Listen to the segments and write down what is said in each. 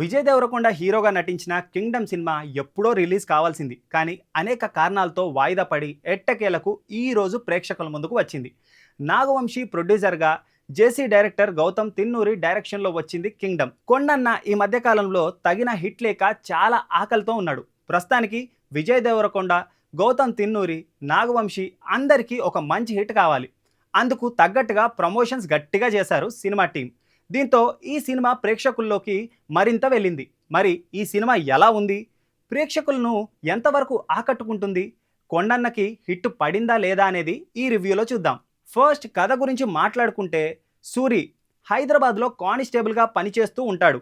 విజయ్ దేవరకొండ హీరోగా నటించిన Kingdom cinema ఎప్పుడో రిలీజ్ కావాల్సింది. కానీ అనేక కారణాలతో వాయిదా పడి ఎట్టకేలకు ఈ రోజు ప్రేక్షకుల ముందుకు వచ్చింది. నాగవంశీ ప్రొడ్యూసర్గా జేసీ డైరెక్టర్ గౌతమ్ తిన్నూరి డైరెక్షన్లో వచ్చింది కింగ్డమ్. కొండన్న ఈ మధ్యకాలంలో తగిన హిట్ లేక చాలా ఆకలితో ఉన్నాడు. ప్రస్తుతానికి విజయ్ దేవరకొండ గౌతమ్ తిన్నూరి నాగవంశీ అందరికీ ఒక మంచి హిట్ కావాలి. అందుకు తగ్గట్టుగా ప్రమోషన్స్ గట్టిగా చేశారు సినిమా టీం. దీంతో ఈ సినిమా ప్రేక్షకుల్లోకి మరింత వెళ్ళింది. మరి ఈ సినిమా ఎలా ఉంది? ప్రేక్షకులను ఎంతవరకు ఆకట్టుకుంటుంది? కొండన్నకి హిట్ పడిందా లేదా అనేది ఈ రివ్యూలో చూద్దాం. ఫస్ట్ కథ గురించి మాట్లాడుకుంటే సూరి హైదరాబాద్లో కానిస్టేబుల్గా పనిచేస్తూ ఉంటాడు.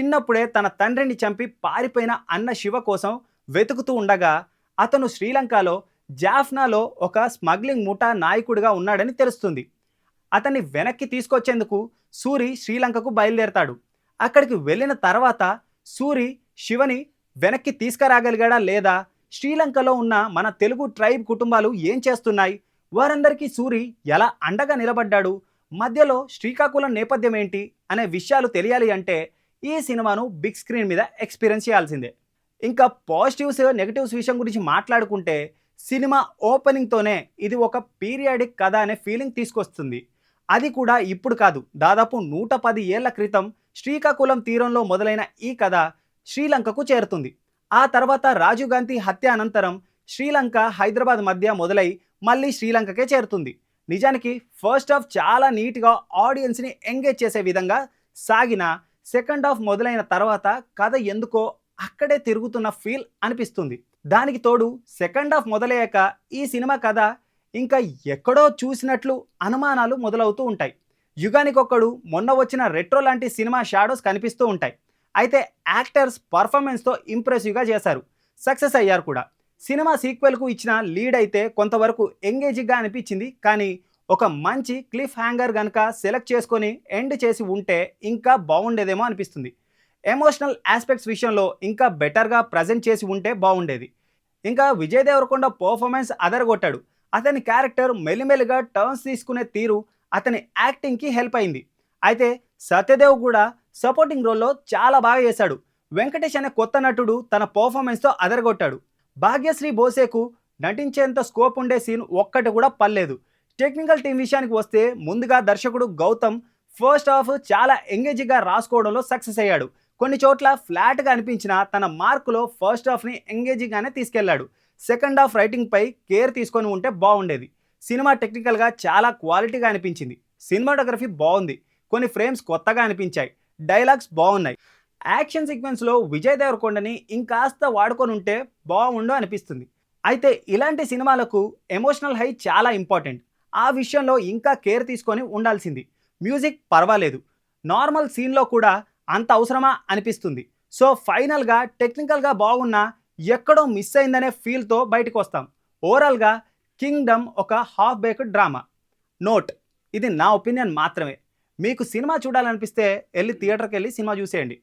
చిన్నప్పుడే తన తండ్రిని చంపి పారిపోయిన అన్న శివ కోసం వెతుకుతూ ఉండగా అతను శ్రీలంకలో జాఫ్నాలో ఒక స్మగ్లింగ్ ముఠా నాయకుడిగా ఉన్నాడని తెలుస్తుంది. అతన్ని వెనక్కి తీసుకొచ్చేందుకు సూరి శ్రీలంకకు బయలుదేరతాడు. అక్కడికి వెళ్ళిన తర్వాత సూరి శివని వెనక్కి తీసుకురాగలిగాడా లేదా? శ్రీలంకలో ఉన్న మన తెలుగు ట్రైబ్ కుటుంబాలు ఏం చేస్తున్నాయి? వారందరికీ సూరి ఎలా అండగా నిలబడ్డాడు? మధ్యలో శ్రీకాకుళం నేపథ్యం ఏంటి? అనే విషయాలు తెలియాలి అంటే ఈ సినిమాను బిగ్ స్క్రీన్ మీద ఎక్స్పీరియన్స్ చేయాల్సిందే. ఇంకా పాజిటివ్స్ నెగటివ్స్ విషయం గురించి మాట్లాడుకుంటే సినిమా ఓపెనింగ్తోనే ఇది ఒక పీరియాడిక్ కథ అనే ఫీలింగ్ తీసుకొస్తుంది. అది కూడా ఇప్పుడు కాదు. దాదాపు నూట పది ఏళ్ళ క్రితం శ్రీకాకుళం తీరంలో మొదలైన ఈ కథ శ్రీలంకకు చేరుతుంది. ఆ తర్వాత రాజీవ్ గాంధీ హత్య అనంతరం శ్రీలంక హైదరాబాద్ మధ్య మొదలై మళ్ళీ శ్రీలంకకే చేరుతుంది. నిజానికి ఫస్ట్ హాఫ్ చాలా నీట్గా ఆడియన్స్ని ఎంగేజ్ చేసే విధంగా సాగిన సెకండ్ హాఫ్ మొదలైన తర్వాత కథ ఎందుకో అక్కడే తిరుగుతున్న ఫీల్ అనిపిస్తుంది. దానికి తోడు సెకండ్ హాఫ్ మొదలయ్యాక ఈ సినిమా కథ ఇంకా ఎక్కడో చూసినట్లు అనుమానాలు మొదలవుతూ ఉంటాయి. యుగానికొక్కడు మొన్న వచ్చిన రెట్రో లాంటి సినిమా షాడోస్ కనిపిస్తూ ఉంటాయి. అయితే యాక్టర్స్ పర్ఫార్మెన్స్తో ఇంప్రెసివ్గా చేశారు. సక్సెస్ అయ్యారు కూడా. సినిమా సీక్వెల్కు ఇచ్చిన లీడ్ అయితే కొంతవరకు ఎంగేజింగ్గా అనిపించింది. కానీ ఒక మంచి క్లిఫ్ హ్యాంగర్ కనుక సెలెక్ట్ చేసుకొని ఎండ్ చేసి ఉంటే ఇంకా బాగుండేదేమో అనిపిస్తుంది. ఎమోషనల్ ఆస్పెక్ట్స్ విషయంలో ఇంకా బెటర్గా ప్రజెంట్ చేసి ఉంటే బాగుండేది. ఇంకా విజయ్ దేవరకొండ పర్ఫార్మెన్స్ అదరగొట్టాడు. అతని క్యారెక్టర్ మెల్లిమెల్లిగా టర్న్స్ తీసుకునే తీరు అతని యాక్టింగ్కి హెల్ప్ అయింది. అయితే సత్యదేవ్ కూడా సపోర్టింగ్ రోల్లో చాలా బాగా చేశాడు. వెంకటేష్ అనే కొత్త నటుడు తన పర్ఫార్మెన్స్తో అదరగొట్టాడు. భాగ్యశ్రీ బోసేకు నటించేంత స్కోప్ ఉండే సీన్ ఒక్కటి కూడా పర్లేదు టెక్నికల్ టీం విషయానికి వస్తే ముందుగా దర్శకుడు గౌతమ్ ఫస్ట్ హాఫ్ చాలా ఎంగేజింగ్గా రాసుకోవడంలో సక్సెస్ అయ్యాడు. కొన్ని చోట్ల ఫ్లాట్గా అనిపించిన తన మార్కులో ఫస్ట్ హాఫ్ని ఎంగేజింగ్గానే తీసుకెళ్ళాడు. సెకండ్ హాఫ్ రైటింగ్పై కేర్ తీసుకొని ఉంటే బాగుండేది. సినిమా టెక్నికల్గా చాలా క్వాలిటీగా అనిపించింది. సినిమాటోగ్రఫీ బాగుంది. కొన్ని ఫ్రేమ్స్ కొత్తగా అనిపించాయి. డైలాగ్స్ బాగున్నాయి. యాక్షన్ సీక్వెన్స్లో విజయ్ దేవరకొండని ఇంకాస్త వాడుకొని ఉంటే బాగుండు అనిపిస్తుంది. అయితే ఇలాంటి సినిమాలకు ఎమోషనల్ హై చాలా ఇంపార్టెంట్. ఆ విషయంలో ఇంకా కేర్ తీసుకొని ఉండాల్సింది. మ్యూజిక్ పర్వాలేదు. నార్మల్ సీన్లో కూడా అంత అవసరమా అనిపిస్తుంది. సో ఫైనల్గా టెక్నికల్గా బాగున్నా ఎక్కడో మిస్ అయిందనే ఫీల్తో బయటకు వస్తాం. ఓవరాల్గా కింగ్డమ్ ఒక హాఫ్ బేక్ డ్రామా నోట్ ఇది నా ఒపీనియన్ మాత్రమే. మీకు సినిమా చూడాలనిపిస్తే వెళ్ళి థియేటర్కి వెళ్ళి సినిమా చూసేయండి.